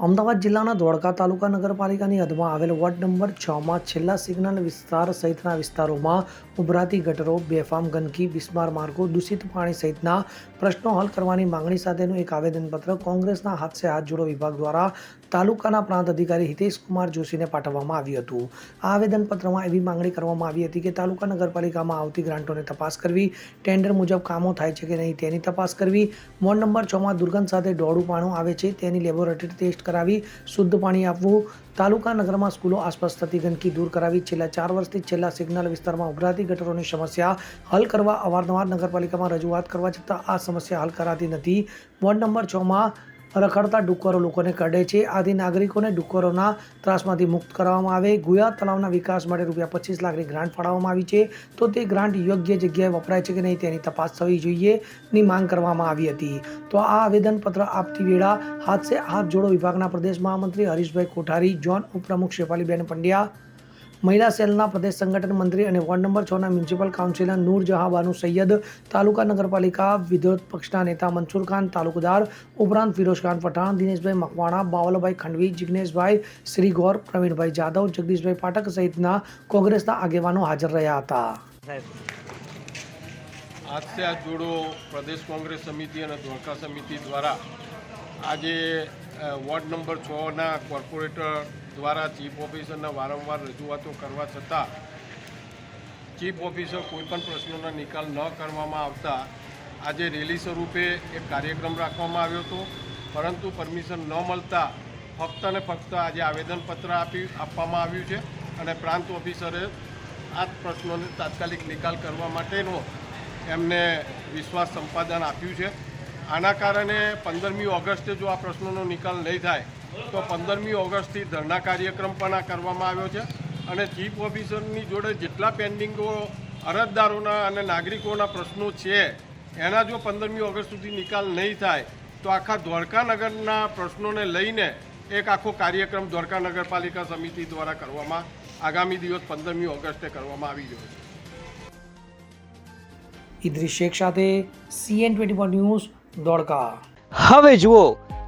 અમદાવાદ જિલ્લાના ધોળકા તાલુકા નગરપાલિકાની હદમાં આવેલ વોર્ડ નંબર છમાં છેલ્લા સિગ્નલ વિસ્તાર સહિતના વિસ્તારોમાં ઉભરાતી ગટરો, બેફામ, ગંદકી, બિસ્માર માર્ગો, દૂષિત પાણી સહિતના પ્રશ્નો હલ કરવાની માંગણી સાથેનું એક આવેદનપત્ર કોંગ્રેસના હાથ સે હાથ જોડો વિભાગ દ્વારા તાલુકાના પ્રાંત અધિકારી હિતેશ કુમાર જોશીને પાઠવવામાં આવ્યું હતું. આ આવેદનપત્રમાં એવી માંગણી કરવામાં આવી હતી કે તાલુકા નગરપાલિકામાં આવતી ગ્રાન્ટોને તપાસ કરવી, ટેન્ડર મુજબ કામો થાય છે કે નહીં તેની તપાસ કરવી, વોર્ડ નંબર છમાં દુર્ગંધ સાથે દોડું પાણું આવે છે તેની લેબોરેટરી ટેસ્ટ કરાવી, શુદ્ધ પાણી આપવું, તાલુકા નગરમાં સ્કૂલો આસપાસ થતી ગંદકી દૂર કરાવી, છેલ્લા ચાર વર્ષથી છેલ્લા સિગ્નલ વિસ્તારમાં ઉભરાતી ગટરોની સમસ્યા હલ કરવા અવારનવાર નગરપાલિકામાં રજૂઆત કરવા છતાં આ સમસ્યા હલ કરાતી નથી. વોર્ડ નંબર છમાં રખડતા ડુક્કરો લોકોને કરડે છે. આથી નાગરિકોને ડુક્કરોના ત્રાસમાંથી મુક્ત કરવામાં આવે. ગુયા તળાવના વિકાસ માટે રૂપિયા પચીસ લાખની ગ્રાન્ટ ફાળવવામાં આવી છે. તો તે ગ્રાન્ટ યોગ્ય જગ્યાએ વપરાય છે કે નહીં તેની તપાસ થવી જોઈએ ની માંગ કરવામાં આવી હતી. તો આ આવેદનપત્ર આપતી વેળા હાથ હાથ જોડો વિભાગના પ્રદેશ મહામંત્રી હરીશભાઈ કોઠારી, જોન ઉપપ્રમુખ શેફાલીબેન પંડ્યા મહિલા સેલના પ્રદેશ સંગઠન મંત્રી અને વોર્ડ નંબર છના મ્યુનિસિપલ કાઉન્સિલર નૂર જહાબાનુ સૈયદ, તાલુકા નગરપાલિકા વિરોધ પક્ષના નેતા મનસુર ખાન, તાલુકદાર ઉપરાંત ફિરોઝ ખાન પઠાણ, દિનેશભાઈ મકવાણા, બાવલભાઈ ખંડવી, જિગ્નેશભાઈ શ્રી ગૌર પ્રવીણભાઈ જાદવ, જગદીશભાઈ પાઠક સહિતના કોંગ્રેસના આગેવાનો હાજર રહ્યા હતા. આજથી આ જોડો પ્રદેશ કોંગ્રેસ સમિતિ અને ધોળકા સમિતિ દ્વારા આજે વોર્ડ નંબર છના કોર્પોરેટર દ્વારા ચીફ ઓફિસરના વારંવાર રજૂઆતો કરવા છતાં ચીફ ઓફિસર કોઈપણ પ્રશ્નોના નિકાલ ન કરવામાં આવતા આજે રેલી સ્વરૂપે એક કાર્યક્રમ રાખવામાં આવ્યો હતો. પરંતુ પરમિશન ન મળતા ફક્ત ને ફક્ત આજે આવેદનપત્ર આપી, આપવામાં આવ્યું છે અને પ્રાંત ઓફિસરે આ પ્રશ્નોને તાત્કાલિક નિકાલ કરવા માટેનો એમને વિશ્વાસ સંપાદન આપ્યું છે. આના કારણે પંદરમી ઓગસ્ટે જો આ પ્રશ્નોનો નિકાલ નહીં થાય તો પંદરમી ઓગસ્ટથી ધરણા કાર્યક્રમ પણ આ કરવામાં આવ્યો છે અને ચીફ ઓફિસરની જોડે જેટલા પેન્ડિંગો અરજદારોના અને નાગરિકોના પ્રશ્નો છે એના જો પંદરમી ઓગસ્ટ સુધી નિકાલ નહીં થાય તો આખા દ્વારકા નગરના પ્રશ્નોને લઈને એક આખો કાર્યક્રમ દ્વારકા નગરપાલિકા સમિતિ દ્વારા કરવામાં આગામી દિવસ પંદરમી ઓગસ્ટે કરવામાં આવી રહ્યો છે. ઇદ્રી શેખ સાથે સીએન ટ્વેન્ટી ન્યૂઝ દ્વારકા. હવે જુઓ